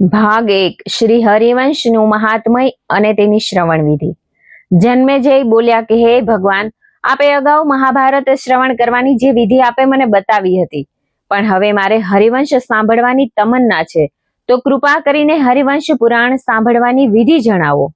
ભાગ એક, શ્રી હરિવંશનું મહાત્મય અને તેની શ્રવણ વિધિ. જન્મે જય બોલ્યા કે, હે ભગવાન, આપે અગાઉ મહાભારત શ્રવણ કરવાની જે વિધિ આપે મને બતાવી હતી. પણ હવે મારે હરિવંશ સાંભળવાની તમન્ના છે. તો કૃપા કરીને હરિવંશ પુરાણ સાંભળવાની વિધિ જણાવો.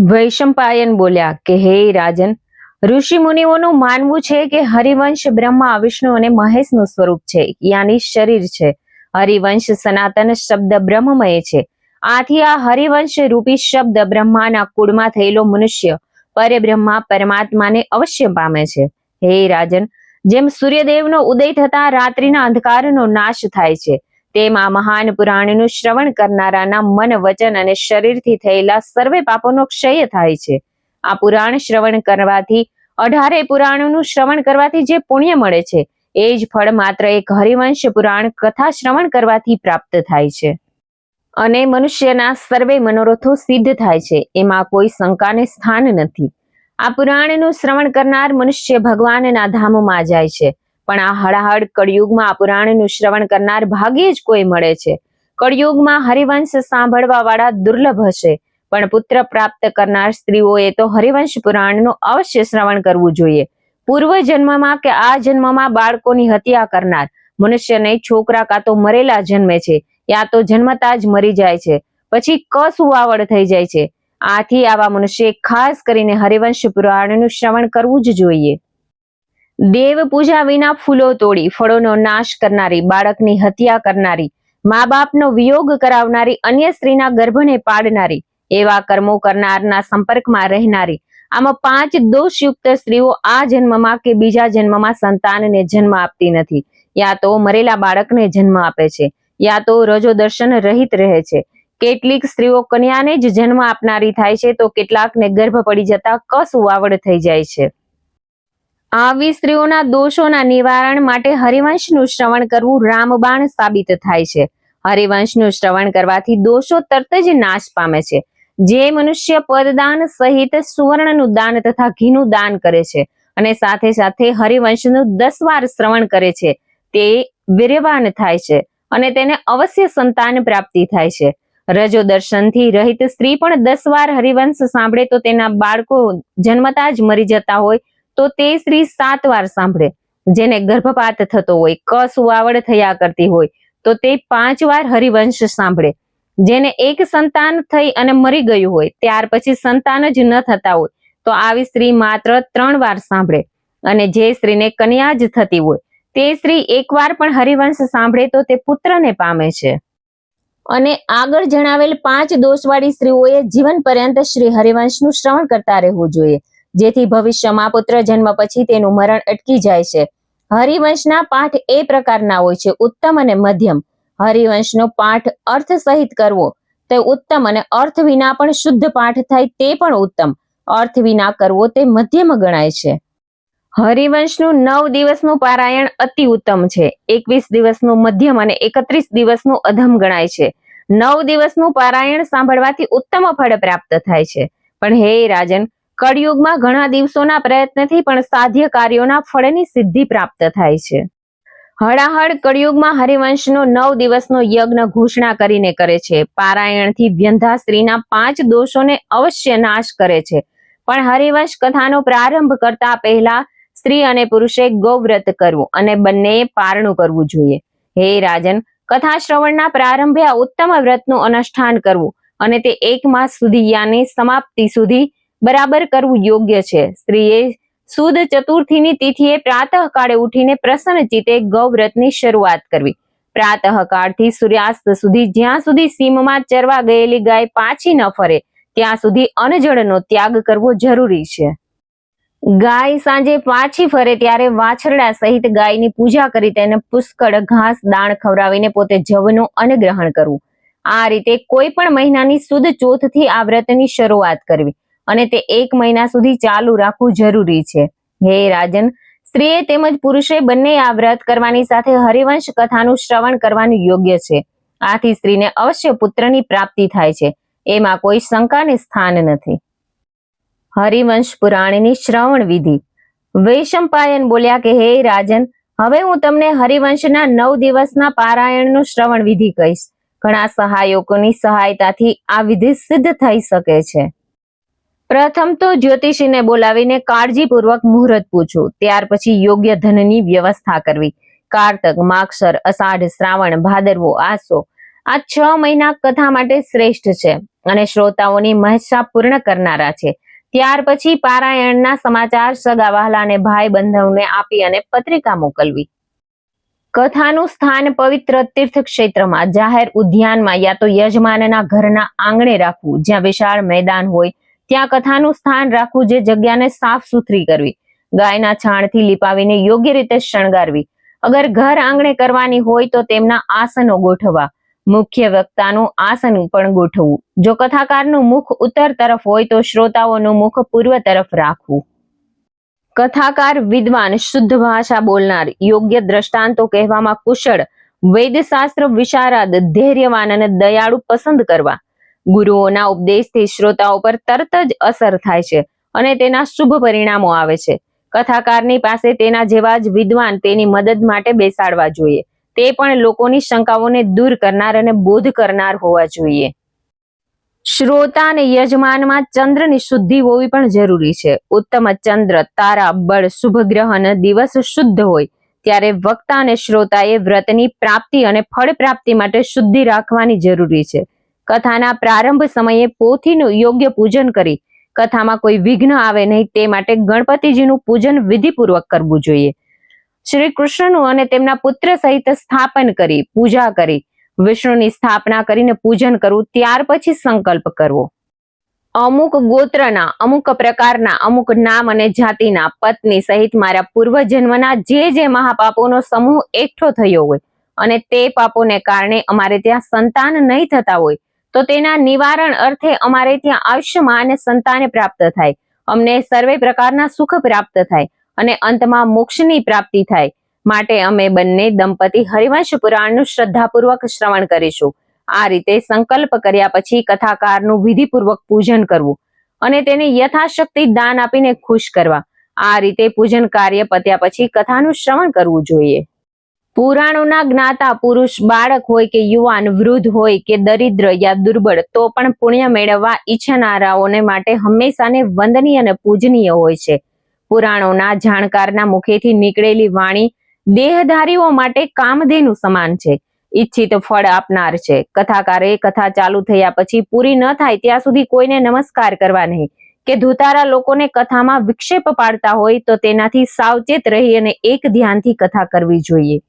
વૈશંપાયન બોલ્યા કે, હે રાજન, ઋષિ મુનિઓનું માનવું છે કે હરિવંશ બ્રહ્મા, વિષ્ણુ અને મહેશનું સ્વરૂપ છે. યાની શરીર છે. હરિવંશ સનાતન શબ્દ બ્રહ્મમય છે. આથી આ હરિવંશ રૂપી શબ્દ બ્રહ્માના કુળમાં થયેલો મનુષ્ય પરબ્રહ્મા પરમાત્માને અવશ્ય પામે છે. હે રાજન, જેમ સૂર્યદેવનો ઉદય થતા રાત્રિના અંધકારનો નાશ થાય છે, તેમ આ મહાન પુરાણનું શ્રવણ કરનારાના મન, વચન અને શરીરથી થયેલા સર્વે પાપોનો ક્ષય થાય છે. આ પુરાણ શ્રવણ કરવાથી, અઢારે પુરાણોનું શ્રવણ કરવાથી જે પુણ્ય મળે છે એ જ ફળ માત્ર એક હરિવંશ પુરાણ કથા શ્રવણ કરવાથી પ્રાપ્ત થાય છે. અને મનુષ્યના સર્વે મનોરથો સિદ્ધ થાય છે. એમાં કોઈ શંકાને સ્થાન નથી. આ પુરાણનું શ્રવણ કરનાર મનુષ્ય ભગવાનના ધામમાં જાય છે. પણ આ હળાહળ કળિયુગમાં આ પુરાણનું શ્રવણ કરનાર ભાગ્યે જ કોઈ મળે છે. કળિયુગમાં હરિવંશ સાંભળવા વાળા દુર્લભ હશે પણ પુત્ર પ્રાપ્ત કરનાર સ્ત્રીઓએ તો હરિવંશ પુરાણનું અવશ્ય શ્રવણ કરવું જોઈએ. પૂર્વ જન્મમાં કે આ જન્મમાં બાળકોની હત્યા કરનાર. મનુષ્યને છોકરા કાં મરેલા જન્મે છે, યા તો જન્મતા જ મરી જાય છે. પછી કસુવાવડ થઈ જાય છે. આથી આવા મનુષ્ય ખાસ કરીને હરિવંશ પુરાણનું શ્રવણ કરવું જ જોઈએ. દેવ પૂજા વિના ફૂલો તોડી, ફળોનો નાશ કરનારી, બાળકની હત્યા કરનારી મા બાપનો વિયોગ કરાવનારી, અન્ય સ્ત્રીના ગર્ભને પાડનારી, એવા કર્મો કરનારના સંપર્કમાં રહેનારી આમાં પાંચ દોષયુક્ત સ્ત્રીઓ આ જન્મમાં કે બીજા જન્મમાં સંતાનને જન્મ આપતી નથી. યા તો મરેલા બાળકને જન્મ આપે છે, યા તો રજો દર્શન રહિત રહે છે. કેટલીક સ્ત્રીઓ કન્યાને જ જન્મ આપનારી થાય છે, તો કેટલાકને ગર્ભ પડી જતા કસુવાવડ થઈ જાય છે. આવી સ્ત્રીઓના દોષોના નિવારણ માટે હરિવંશનું શ્રવણ કરવું રામબાણ સાબિત થાય છે. હરિવંશનું શ્રવણ કરવાથી દોષો તરત જ નાશ પામે છે. જે મનુષ્ય પદદાન સહિત સુવર્ણનું દાન તથા ઘીનું દાન કરે છે અને સાથે સાથે હરિવંશનું દસ વાર શ્રવણ કરે છે, તે વીર્યવાન થાય છે અને તેને અવશ્ય સંતાન પ્રાપ્તિ થાય છે. રજો દર્શનથી રહિત સ્ત્રી પણ દસ વાર હરિવંશ સાંભળે તો તેના બાળકો જન્મતા જ મરી જતા હોય તો તે સ્ત્રી સાત વાર સાંભળે. જેને ગર્ભપાત થતો હોય કસુવાવડ થયા કરતી હોય તો તે પાંચ વાર હરિવંશ સાંભળે. જેને એક સંતાન થઈ અને મરી ગયું હોય, ત્યાર પછી સંતાન જ ન થતા હોય, તો આવી સ્ત્રી માત્ર ત્રણ વાર સાંભળે અને જે સ્ત્રીને કન્યા જ થતી હોય, તે સ્ત્રી એકવાર પણ હરિવંશ સાંભળે તો તે પુત્રને પામે છે. અને આગળ જણાવેલ પાંચ દોષવાળી સ્ત્રીઓએ જીવન પર્યંત શ્રી હરિવંશનું શ્રવણ કરતા રહેવું જોઈએ, જેથી ભવિષ્યમાં પુત્ર જન્મ પછી તેનું મરણ અટકી જાય છે. હરિવંશના પાઠ એ પ્રકારના હોય છે, ઉત્તમ અને મધ્યમ. હરિવંશનો પાઠ અર્થ સહિત કરવો. તે ઉત્તમ અને અર્થ વિના પણ શુદ્ધ પાઠ થાય તે પણ ઉત્તમ. અર્થ વિના કરવો તે મધ્યમ ગણાય છે. હરિવંશનું નવ દિવસનું પારાયણ અતિ ઉત્તમ છે. એકવીસ દિવસનું મધ્યમ અને એકત્રીસ દિવસનું અધમ ગણાય છે. નવ દિવસનું પારાયણ સાંભળવાથી ઉત્તમ ફળ પ્રાપ્ત થાય છે. પણ હે રાજન, કળિયુગમાં ઘણા દિવસોના પ્રયત્નથી પણ સાધ્ય કાર્યોના ફળની સિદ્ધિ પ્રાપ્ત થાય છે. હળાહળ કળિયુગમાં હરિવંશનો નવ દિવસનો યજ્ઞ ઘોષણા કરીને કરે છે. પારાયણથી વ્યંધા સ્ત્રીના પાંચ દોષોને અવશ્ય નાશ કરે છે. પણ હરિવંશ કથાનો પ્રારંભ કરતા પહેલા સ્ત્રી અને પુરુષે ગૌવ્રત કરવું અને બંને પારણું કરવું જોઈએ. હે રાજન કથા શ્રવણના પ્રારંભે આ ઉત્તમ વ્રતનું અનુષ્ઠાન કરવું અને તે એક માસ સુધી યાની સમાપ્તિ સુધી બરાબર કરવું યોગ્ય છે. સ્ત્રીએ સુદ ચતુર્થીની તિથિએ પ્રાતઃકાળે ઉઠીને પ્રસન્ન ચિત્તે ગૌવ્રતની શરૂઆત કરવી. પ્રાતઃકાળથી સૂર્યાસ્ત સુધી જ્યાં સુધી સીમમાં ચરવા ગયેલી ગાય પાછી ન ફરે, ત્યાં સુધી અનજળનો ત્યાગ કરવો જરૂરી છે. ગાય સાંજે પાછી ફરે ત્યારે વાછરડા સહિત ગાયની પૂજા કરી તેને પુષ્કળ ઘાસ દાણ ખવડાવીને પોતે જવનું અન્નગ્રહણ કરવું. આ રીતે કોઈ પણ મહિનાની સુદ ચોથથી આ વ્રતની શરૂઆત કરવી. અને તે એક મહિના સુધી ચાલુ રાખવું જરૂરી છે. હે રાજન, સ્ત્રીએ તેમજ પુરુષે બંને આ વ્રત કરવાની સાથે હરિવંશ કથાનું શ્રવણ કરવાનું યોગ્ય છે. આથી સ્ત્રીને અવશ્ય પુત્રની પ્રાપ્તિ થાય છે. એમાં કોઈ શંકાને સ્થાન નથી. હરિવંશ પુરાણની શ્રવણ વિધિ. વૈશંપાયન બોલ્યા કે, હે રાજન, હવે હું તમને હરિવંશના નવ દિવસના પારાયણનું શ્રવણ વિધિ કહીશ. ઘણા સહાયકોની સહાયતાથી આ વિધિ સિદ્ધ થઈ શકે છે. પ્રથમ તો જ્યોતિષીને બોલાવીને કાળજીપૂર્વક મુહૂર્ત પૂછવું ત્યાર પછી યોગ્ય ધનની વ્યવસ્થા કરવી. કારતક માક્ષર અષાઢ, શ્રાવણ, ભાદરવો, આસો આ છ મહિના કથા માટે શ્રેષ્ઠ છે અને શ્રોતાઓની મહેચ્છા પૂર્ણ કરનારા છે. ત્યાર પછી પારાયણના સમાચાર સગા વહાલા ભાઈ બંધવને આપી અને પત્રિકા મોકલવી. કથાનું સ્થાન પવિત્ર તીર્થ ક્ષેત્રમાં જાહેર ઉદ્યાનમાં યા તો યજમાનના ઘરના આંગણે રાખવું, જ્યાં વિશાળ મેદાન હોય ત્યાં કથાનું સ્થાન રાખવું જે જગ્યાને સાફ સુથરી કરવી. ગાયના છાણથી લીપાવીને યોગ્ય રીતે શણગારવી. અગર ઘર આંગણે કરવાની હોય તો તેમના આસનો ગોઠવવા. મુખ્ય વક્તાનું આસન પણ ગોઠવવું. જો કથાકારનું મુખ ઉત્તર તરફ હોય તો શ્રોતાઓનું મુખ પૂર્વ તરફ રાખવું. કથાકાર વિદ્વાન, શુદ્ધ ભાષા બોલનાર, યોગ્ય દ્રષ્ટાંતો કહેવામાં કુશળ વૈદ્યશાસ્ત્ર વિશારદ, ધૈર્યવાન અને દયાળુ પસંદ કરવા. ગુરુઓના ઉપદેશથી શ્રોતાઓ પર તરત જ અસર થાય છે અને તેના શુભ પરિણામો આવે છે. કથાકારની પાસે તેના જેવા જ વિદ્વાન તેની મદદ માટે બેસાડવા જોઈએ. તે પણ લોકોની શંકાઓને દૂર કરનાર અને બોધ કરનાર હોવા જોઈએ. શ્રોતા અને યજમાનમાં ચંદ્રની શુદ્ધિ હોવી પણ જરૂરી છે. ઉત્તમ ચંદ્ર, તારા, બળ, શુભ ગ્રહણ દિવસ શુદ્ધ હોય, ત્યારે વક્તા અને શ્રોતાએ વ્રતની પ્રાપ્તિ અને ફળ પ્રાપ્તિ માટે શુદ્ધિ રાખવાની જરૂરી છે. કથાના પ્રારંભ સમયે પોથીનું યોગ્ય પૂજન કરી. કથામાં કોઈ વિઘ્ન આવે નહીં તે માટે ગણપતિજીનું પૂજન વિધિપૂર્વક કરવું જોઈએ. શ્રી કૃષ્ણનું અને તેમના પુત્ર સહિત સ્થાપન કરી, પૂજા કરી. વિષ્ણુની સ્થાપના કરીને પૂજન કરવું, ત્યાર પછી સંકલ્પ કરવો. અમુક ગોત્રના, અમુક પ્રકારના, અમુક નામ અને જાતિના પત્ની સહિત મારા પૂર્વજન્મના જે જે મહાપાપોનો સમૂહ એકઠો થયો હોય અને તે પાપોને કારણે અમારે ત્યાં સંતાન નહીં થતા હોય તો તેના નિવારણ અર્થે અમારે ત્યાં આયુષ્યમાં અને સંતાને પ્રાપ્ત થાય. અમને સર્વે પ્રકારના સુખ પ્રાપ્ત થાય અને અંતમાં મોક્ષની પ્રાપ્તિ થાય. માટે અમે બંને દંપતી હરિવંશ પુરાણનું શ્રદ્ધાપૂર્વક શ્રવણ કરીશું. આ રીતે સંકલ્પ કર્યા પછી કથાકારનું વિધિપૂર્વક પૂજન કરવું અને તેને યથાશક્તિ દાન આપીને ખુશ કરવા. આ રીતે પૂજન કાર્ય પત્યા પછી કથાનું શ્રવણ કરવું જોઈએ. પુરાણોના જ્ઞાતા પુરુષ બાળક હોય કે યુવાન, વૃદ્ધ હોય કે દરિદ્ર યા દુર્બળ, તો પણ પુણ્ય મેળવવા ઈચ્છનારાઓને માટે હંમેશાને વંદનીય અને પૂજનીય હોય છે. પુરાણોના જાણકારના મુખેથી નીકળેલી વાણી દેહધારીઓ માટે કામધેનું સમાન છે. ઈચ્છિત ફળ આપનાર છે. કથાકારે કથા ચાલુ થયા પછી પૂરી ન થાય ત્યાં સુધી કોઈને નમસ્કાર કરવા નહીં. કે ધુતારા લોકોને કથામાં વિક્ષેપ પાડતા હોય તો તેનાથી સાવચેત રહી અને એક ધ્યાનથી કથા કરવી જોઈએ.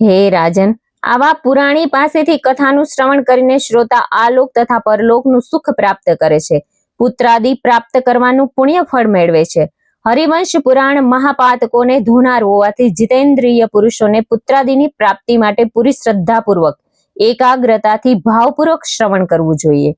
હે રાજન, આવા પુરાણી પાસેથી કથાનું શ્રવણ કરીને શ્રોતા આલોક તથા પરલોકનું સુખ પ્રાપ્ત કરે છે. પુત્રાદિ પ્રાપ્ત કરવાનું પુણ્ય ફળ મેળવે છે. હરિવંશ પુરાણ મહાપાતકોને ધોનાર હોવાથી જીતેન્દ્રિય પુરુષોને પુત્રાદિની પ્રાપ્તિ માટે પૂરી શ્રદ્ધાપૂર્વક, એકાગ્રતાથી ભાવપૂર્વક શ્રવણ કરવું જોઈએ.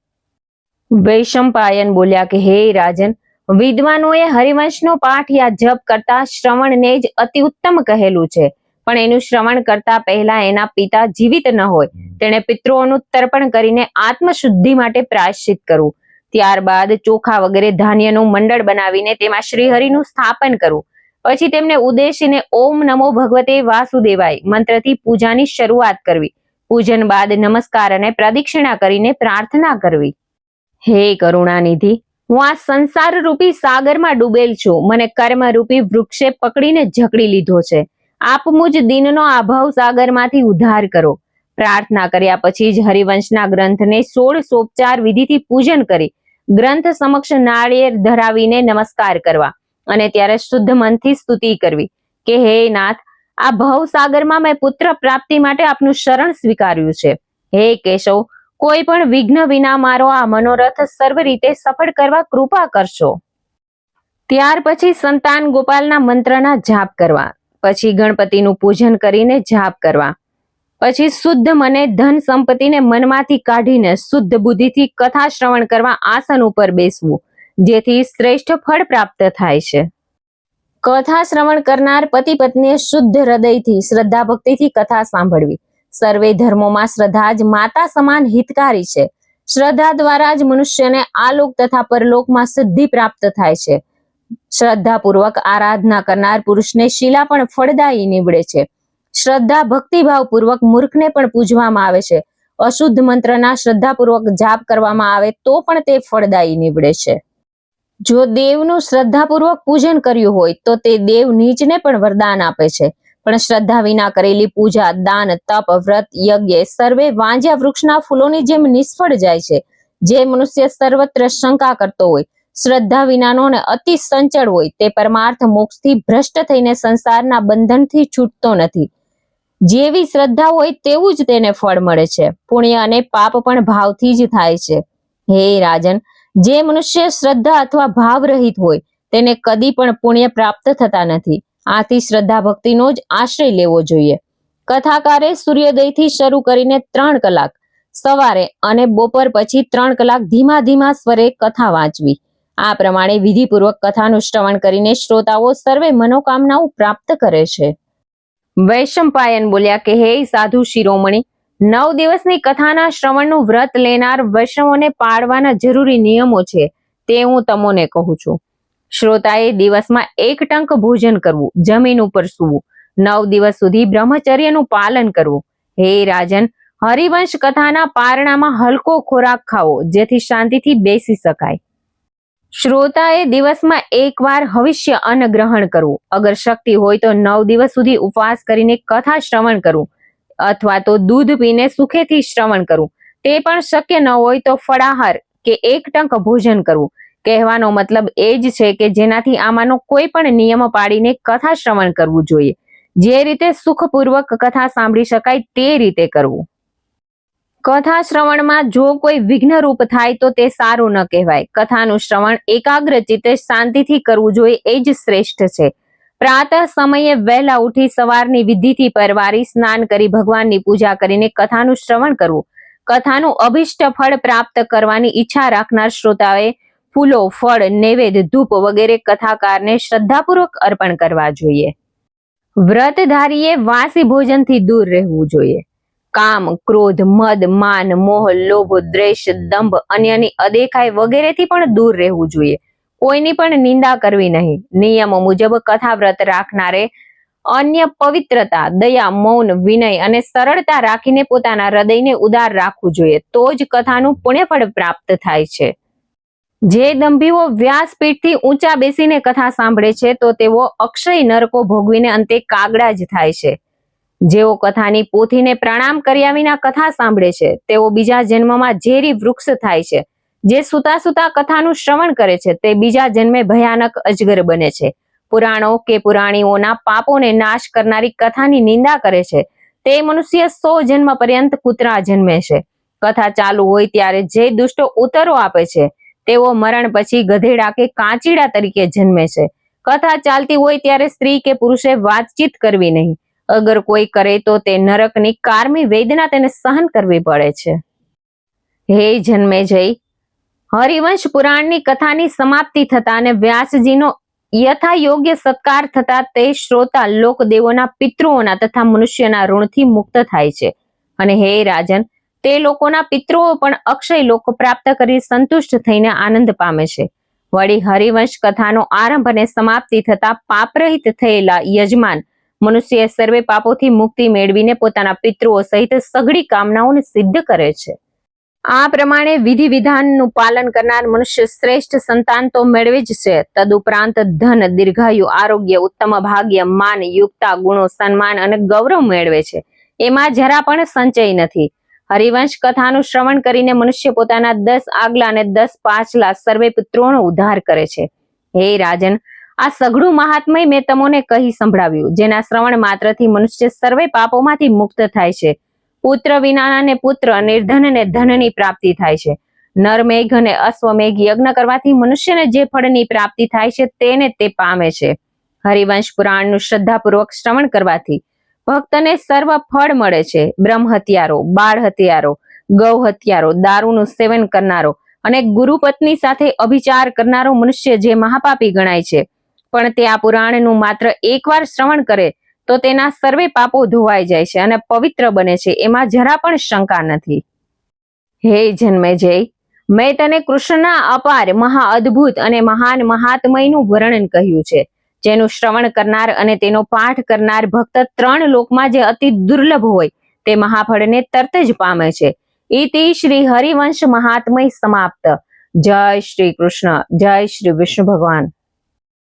વૈશંપાયન બોલ્યા કે, હે રાજન, વિદ્વાનોએ હરિવંશનો પાઠ યા જપ કરતા શ્રવણને જ અતિ ઉત્તમ કહેલું છે. પણ એનું શ્રવણ કરતા પહેલા એના પિતા જીવિત ન હોય. તેણે પિતૃઓનું તર્પણ કરીને આત્મશુદ્ધિ માટે પ્રાયશ્ચિત કરવું. ત્યારબાદ ચોખા વગેરે ધાન્યનું મંડળ બનાવીને તેમાં શ્રીહરિનું સ્થાપન કરવું. પછી તેમને ઉદ્દેશીને ઓમ નમો ભગવતે વાસુદેવાય મંત્રથી પૂજાની શરૂઆત કરવી. પૂજન બાદ નમસ્કાર અને પ્રદક્ષિણા કરીને પ્રાર્થના કરવી. હે કરુણાનિધિ હું આ સંસાર રૂપી સાગરમાં ડૂબેલ છું. મને કર્મ રૂપી વૃક્ષે પકડીને જકડી લીધો છે. આપ મુજ દિનનો આ ભવ સાગરમાંથી ઉદ્ધાર કરો. પ્રાર્થના કર્યા પછી જ હરિવંશના ગ્રંથને સોળ સોપચાર વિધિથી પૂજન કરી ગ્રંથ સમક્ષ નાળિયેર ધરાવીને નમસ્કાર કરવા અને ત્યારે શુદ્ધ મનથી સ્તુતિ કરવી કે હે નાથ, આ ભવસાગરમાં મેં પુત્ર પ્રાપ્તિ માટે આપનું શરણ સ્વીકાર્યું છે. હે કેશવ, કોઈ પણ વિઘ્ન વિના મારો આ મનોરથ સર્વ રીતે સફળ કરવા કૃપા કરશો. ત્યાર પછી સંતાન ગોપાલના મંત્રના જાપ કરવા. પછી ગણપતિનું પૂજન કરીને જાપ કરવા. પછી શુદ્ધ મને ધન સંપત્તિને મનમાંથી કાઢીને શુદ્ધ બુદ્ધિથી કથા શ્રવણ કરવા આસન ઉપર બેસવું, જેથી શ્રેષ્ઠ ફળ પ્રાપ્ત થાય છે. કથા શ્રવણ કરનાર પતિ પત્નીએ શુદ્ધ હૃદયથી, શ્રદ્ધા ભક્તિથી કથા સાંભળવી. સર્વે ધર્મોમાં શ્રદ્ધા જ માતા સમાન હિતકારી છે. શ્રદ્ધા દ્વારા જ મનુષ્યને આલોક તથા પરલોકમાં સિદ્ધિ પ્રાપ્ત થાય છે. શ્રદ્ધાપૂર્વક આરાધના કરનાર પુરુષને શીલા પણ ફળદાયી નીવડે છે. શ્રદ્ધા ભક્તિભાવ પૂર્વક મૂર્ખને પણ પૂજવામાં આવે છે. અશુદ્ધ મંત્રના શ્રદ્ધાપૂર્વક જાપ કરવામાં આવે તો પણ તે ફળદાયી નીવડે છે. જો દેવનું શ્રદ્ધાપૂર્વક પૂજન કર્યું હોય તો તે દેવ નીચને પણ વરદાન આપે છે. પણ શ્રદ્ધા વિના કરેલી પૂજા, દાન, તપ, વ્રત, યજ્ઞ સર્વે વાંજ્યા વૃક્ષના ફૂલોની જેમ નિષ્ફળ જાય છે. જે મનુષ્ય સર્વત્ર શંકા કરતો હોય શ્રદ્ધા વિનાનો અને અતિ સંચળ હોય તે પરમાર્થ મોક્ષથી ભ્રષ્ટ થઈને સંસારના બંધનથી છૂટતો નથી. જેવી શ્રદ્ધા હોય તેવું જ તેને ફળ મળે છે. પુણ્ય અને પાપ પણ ભાવથી જ થાય છે. હે રાજન, જે મનુષ્ય શ્રદ્ધા અથવા ભાવ રહિત હોય તેને કદી પણ પુણ્ય પ્રાપ્ત થતા નથી. આથી શ્રદ્ધા ભક્તિનો જ આશ્રય લેવો જોઈએ. કથાકારે સૂર્યોદયથી શરૂ કરીને ત્રણ કલાક, સવારે અને બપોર પછી ત્રણ કલાક ધીમા ધીમા સ્વરે કથા વાંચવી. આ પ્રમાણે વિધિપૂર્વક કથાનું શ્રવણ કરીને શ્રોતાઓ સર્વે મનોકામનાઓ પ્રાપ્ત કરે છે. વૈશંપાયન બોલ્યા કે, હે સાધુ શિરોમણી, નવ દિવસની કથાના શ્રવણનું વ્રત લેનાર વૈષ્ણવોને પાળવાના જરૂરી નિયમો છે, તે હું તમને કહું છું. શ્રોતાએ દિવસમાં એક ટંક ભોજન કરવું, જમીન ઉપર સૂવું. નવ દિવસ સુધી બ્રહ્મચર્યનું પાલન કરવું. હે રાજન, હરિવંશ કથાના પારણામાં હલકો ખોરાક ખાવો, જેથી શાંતિથી બેસી શકાય. શ્રોતાએ દિવસમાં એકવાર હવિષ્ય અન્ન ગ્રહણ કરવું. અગર શક્તિ હોય તો નવ દિવસ સુધી ઉપવાસ કરીને કથા શ્રવણ કરવું. અથવા તો દૂધ પીને સુખેથી શ્રવણ કરવું. તે પણ શક્ય ન હોય તો ફળાહાર કે એક ટંક ભોજન કરવું. કહેવાનો મતલબ એ જ છે કે જેનાથી આમાંનો કોઈ પણ નિયમ પાડીને કથા શ્રવણ કરવું જોઈએ. જે રીતે સુખપૂર્વક કથા સાંભળી શકાય તે રીતે કરવું. કથા શ્રવણમાં જો કોઈ વિઘ્નરૂપ થાય તો તે સારું ન કહેવાય. કથાનું શ્રવણ એકાગ્ર ચિત્તે શાંતિથી કરવું જોઈએ એ જ શ્રેષ્ઠ છે. પ્રાતઃ સમયે વહેલા ઉઠી સવારની વિધિથી પરવારી સ્નાન કરી ભગવાનની પૂજા કરીને કથાનું શ્રવણ કરવું. કથાનું અભિષ્ટ ફળ પ્રાપ્ત કરવાની ઈચ્છા રાખનાર શ્રોતાએ ફૂલો, ફળ, નૈવેદ્ય, ધૂપ વગેરે કથાકારને શ્રદ્ધાપૂર્વક અર્પણ કરવા જોઈએ. વ્રતધારીએ વાસી ભોજનથી દૂર રહેવું જોઈએ. કામ, ક્રોધ, મદ, માન, મોહ, લોભ, દ્વેષ, દંભ, અન્યની અદેખાઈ વગેરેથી પણ દૂર રહેવું જોઈએ. કોઈની પણ નિંદા કરવી નહીં. નિયમો મુજબ કથા વ્રત રાખનારે અન્ય પવિત્રતા, દયા, મૌન, વિનય અને સરળતા રાખીને પોતાના હૃદયને ઉદાર રાખવું જોઈએ. તો જ કથાનું પુણ્યફળ પ્રાપ્ત થાય છે. જે દંભીઓ વ્યાસપીઠથી ઊંચા બેસીને કથા સાંભળે છે, તો તેઓ અક્ષય નરકો ભોગવીને અંતે કાગડા જ થાય છે. જેઓ કથાની પોથીને પ્રણામ કર્યા વિના કથા સાંભળે છે, તેઓ બીજા જન્મમાં ઝેરી વૃક્ષ થાય છે, જે સુતા સુતા કથાનું શ્રવણ કરે છે, તે બીજા જન્મે ભયાનક અજગર બને છે. પુરાણો કે પુરાણીઓના પાપોને નાશ કરનારી કથાની નિંદા કરે છે, તે મનુષ્ય સો જન્મ પર્યંત કૂતરા જન્મે છે. કથા ચાલુ હોય ત્યારે જે દુષ્ટો ઉત્તરો આપે છે, તેઓ મરણ પછી ગધેડા કે કાંચીડા તરીકે જન્મે છે. કથા ચાલતી હોય ત્યારે સ્ત્રી કે પુરુષે વાતચીત કરવી નહીં. અગર કોઈ કરે તો તે નરકની કારમી વેદના તેને સહન કરવી પડે છે. હે જન્મે જય હરિવંશ પુરાણની કથાની સમાપ્તિ થતા અને વ્યાસજીનો યથા યોગ્ય સત્કાર થતા તે શ્રોતા લોકદેવોના પિતૃઓના તથા મનુષ્યના ઋણથી મુક્ત થાય છે. અને હે રાજન, તે લોકોના પિતૃઓ પણ અક્ષય લોક પ્રાપ્ત કરી સંતુષ્ટ થઈને આનંદ પામે છે. વળી હરિવંશ કથાનો આરંભ અને સમાપ્તિ થતા પાપરહિત થયેલા યજમાન મનુષ્ય સર્વે પાપોથી મુક્તિ મેળવીને પોતાના પિતૃઓ સહિત સઘળી કામનાઓને સિદ્ધ કરે છે. આ પ્રમાણે વિધિ વિધાનનું પાલન કરનાર મનુષ્ય શ્રેષ્ઠ સંતાન તો મેળવે જ છે. તદુપરાંત ધન, દીર્ઘાયુ, આરોગ્ય, ઉત્તમ ભાગ્ય, માન, યુક્તા, ગુણો, સન્માન અને ગૌરવ મેળવે છે. એમાં જરા પણ સંચય નથી. હરિવંશ કથાનું શ્રવણ કરીને મનુષ્ય પોતાના દસ આગલા અને દસ પાછલા સર્વે પુત્રોનો ઉદ્ધાર કરે છે. હે રાજન આ સઘળું મહાત્મય મેં તમોને કહી સંભળાવ્યું, જેના શ્રવણ માત્રથી મનુષ્ય સર્વે પાપોમાંથી મુક્ત થાય છે. પુત્ર વિનાને પુત્ર નિર્ધન ને ધનની પ્રાપ્તિ થાય છે. નરમેઘ અને અશ્વમેઘ યજ્ઞ કરવાથી મનુષ્યને જે ફળની પ્રાપ્તિ થાય છે તેને તે પામે છે. હરિવંશ પુરાણનું શ્રદ્ધાપૂર્વક શ્રવણ કરવાથી ભક્તને સર્વ ફળ મળે છે. બ્રહ્મ હત્યારો, બાળ હત્યારો, ગૌ હત્યારો, દારૂનું સેવન કરનારો અને ગુરુ પત્ની સાથે અભિચાર કરનારો મનુષ્ય જે મહાપાપી ગણાય છે. પણ તે આ પુરાણનું માત્ર એકવાર શ્રવણ કરે, તો તેના સર્વે પાપો ધોવાઈ જાય છે અને પવિત્ર બને છે. એમાં જરા પણ શંકા નથી. હે જન્મેજય મેં તને કૃષ્ણના અપાર, મહા અદ્ભુત અને મહાન મહાત્મયનું વર્ણન કહ્યું છે. જેનું શ્રવણ કરનાર અને તેનો પાઠ કરનાર ભક્ત ત્રણ લોકમાં જે અતિ દુર્લભ હોય, તે મહાફળને તરત જ પામે છે. ઇતિ શ્રી હરિવંશ મહાત્મય સમાપ્ત. જય શ્રી કૃષ્ણ, જય શ્રી વિષ્ણુ ભગવાન.